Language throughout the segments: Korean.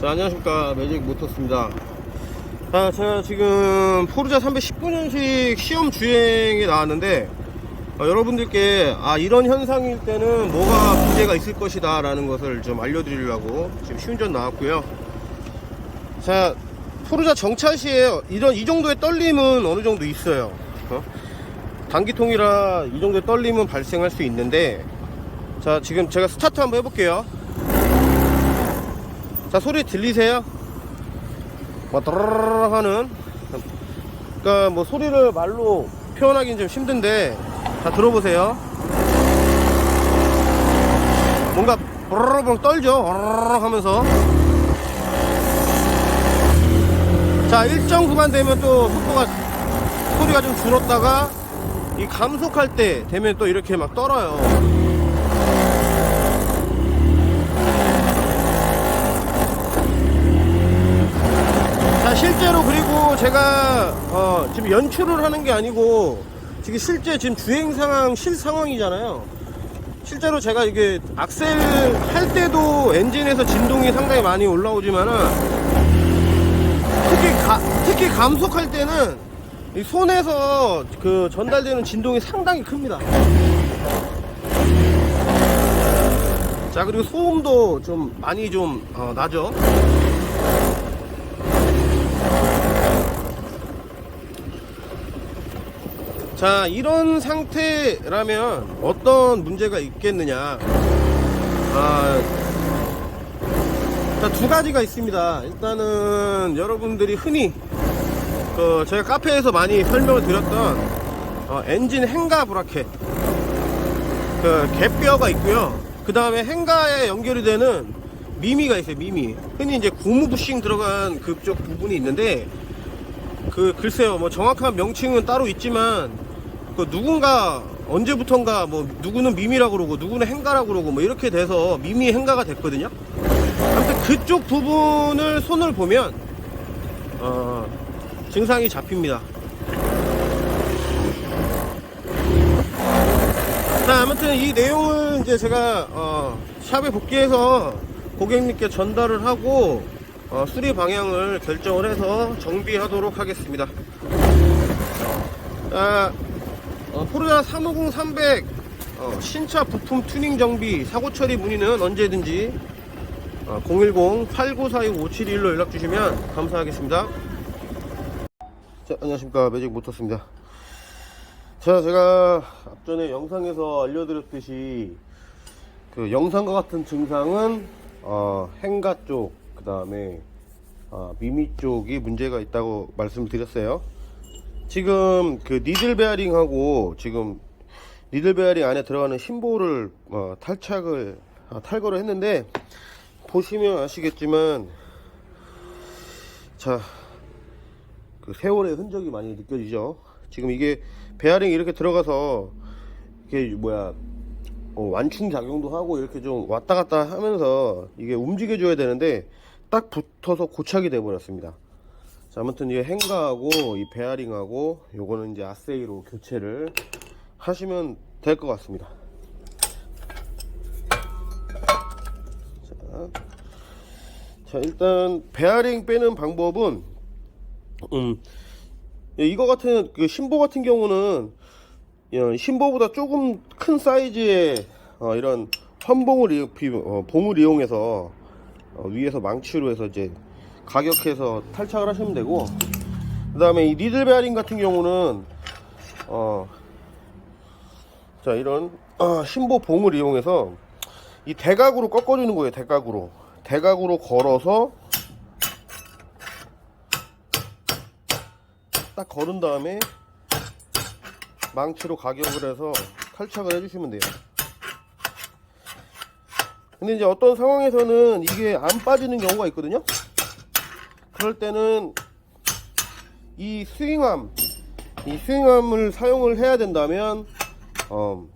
자, 안녕하십니까. 매직 모터스입니다. 자, 제가 지금 포르자 319년식 시험 주행에 나왔는데, 어, 여러분들께, 아, 이런 현상일 때는 뭐가 문제가 있을 것이다. 라는 것을 좀 알려드리려고 지금 시운전 나왔고요. 자, 포르자 정차 시에 이런, 이 정도의 떨림은 어느 정도 있어요. 어? 단기통이라 이 정도의 떨림은 발생할 수 있는데, 자, 지금 제가 스타트 한번 해볼게요. 자 소리 들리세요? 뭐 드르르르 하는? 그러니까 뭐 소리를 말로 표현하기는 좀 힘든데 자 들어보세요. 뭔가 브르르르 떨죠? 어르르 하면서. 자 일정 구간 되면 또 속도가 소리가 좀 줄었다가 이 감속할 때 되면 또 이렇게 막 떨어요 실제로 그리고 제가 어, 지금 연출을 하는 게 아니고 지금 실제 지금 주행 상황 실 상황이잖아요. 실제로 제가 이게 악셀 할 때도 엔진에서 진동이 상당히 많이 올라오지만은 특히 가, 특히 감속할 때는 이 손에서 그 전달되는 진동이 상당히 큽니다. 자 그리고 소음도 좀 많이 좀 어, 나죠 자 이런 상태라면 어떤 문제가 있겠느냐? 아, 자, 두 가지가 있습니다. 일단은 여러분들이 흔히 그 제가 카페에서 많이 설명을 드렸던 어, 엔진 행가 브라켓. 그 갯뼈가 있고요. 그 다음에 행가에 연결이 되는 미미가 있어요 미미. 흔히 이제 고무 부싱 들어간 그쪽 부분이 있는데 그 글쎄요 뭐 정확한 명칭은 따로 있지만 그 누군가 언제부턴가 뭐 누구는 미미라고 그러고 누구는 행가라고 그러고 뭐 이렇게 돼서 미미 행가가 됐거든요. 아무튼 그쪽 부분을 손을 보면 어 증상이 잡힙니다. 자 아무튼 이 내용을 이제 제가 어 샵에 복귀해서 고객님께 전달을 하고 어, 수리 방향을 결정을 해서 정비하도록 하겠습니다. 자 어, 포르자 350 300 어, 신차 부품 튜닝 정비 사고 처리 문의는 언제든지 어, 010-8942-5721로 연락 주시면 감사하겠습니다. 자, 안녕하십니까. 매직 모터스입니다. 자, 제가 앞전에 영상에서 알려드렸듯이 그 영상과 같은 증상은 어, 행가 쪽, 그 다음에 어, 미미 쪽이 문제가 있다고 말씀드렸어요. 지금 그 니들 베어링하고 지금 니들 베어링 안에 들어가는 심보를 어, 탈착을 아, 탈거를 했는데 보시면 아시겠지만 자 그 세월의 흔적이 많이 느껴지죠. 지금 이게 베어링이 이렇게 들어가서 이게 뭐야 어, 완충 작용도 하고 이렇게 좀 왔다 갔다 하면서 이게 움직여 줘야 되는데 딱 붙어서 고착이 돼 버렸습니다 자, 아무튼 이 행가하고 이 베어링하고 요거는 이제 아세이로 교체를 하시면 될 것 같습니다. 자, 자, 일단 베어링 빼는 방법은 음, 예, 이거 같은 그 신보 같은 경우는 어, 신보보다 조금 큰 사이즈의 어, 이런 이용, 어, 봉을 이용해서 어, 위에서 망치로 해서 이제 가격해서 탈착을 하시면 되고 그 다음에 이 니들 베어링 같은 경우는 어, 자 이런 어, 신보 봉을 이용해서 이 대각으로 꺾어주는 거예요 대각으로. 대각으로 걸어서 딱 걸은 다음에 망치로 가격을 해서 탈착을 해주시면 돼요. 근데 이제 어떤 상황에서는 이게 안 빠지는 경우가 있거든요 그럴 때는 이 스윙암 이 스윙암을 사용을 해야 된다면 어,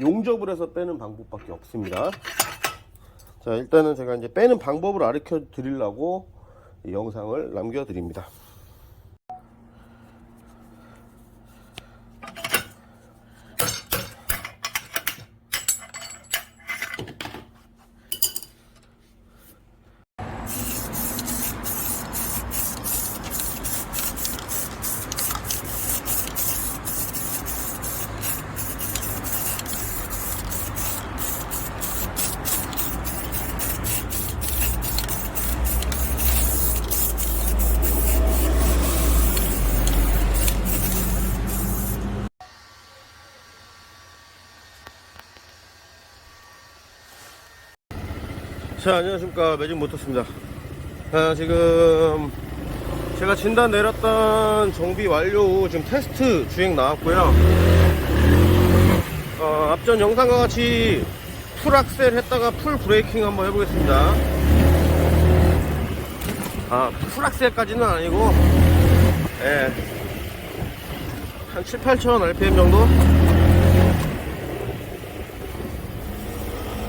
용접을 해서 빼는 방법밖에 없습니다. 자 일단은 제가 이제 빼는 방법을 가르쳐 드리려고 이 영상을 남겨 드립니다 자, 안녕하십니까. 매직 모터스입니다. 아, 지금 제가 진단 내렸던 정비 완료 후 지금 테스트 주행 나왔고요. 어, 앞전 영상과 같이 풀 악셀 했다가 풀 브레이킹 한번 해보겠습니다. 아, 풀 악셀까지는 아니고, 예. 한 7, 8천 RPM 정도?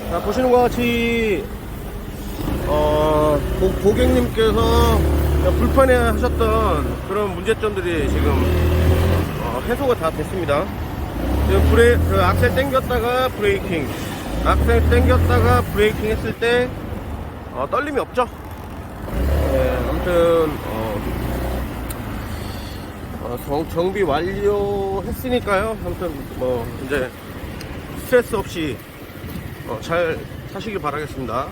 자, 보시는 것 같이, 어, 고, 고객님께서 불편해 하셨던 그런 문제점들이 지금, 어, 해소가 다 됐습니다. 지금 브레, 그 악셀 당겼다가 브레이킹, 악셀 당겼다가 브레이킹 했을 때, 어, 떨림이 없죠? 네, 아무튼, 어, 어, 정, 정비 완료했으니까요. 아무튼, 뭐, 이제, 스트레스 없이, 어, 잘 사시길 바라겠습니다.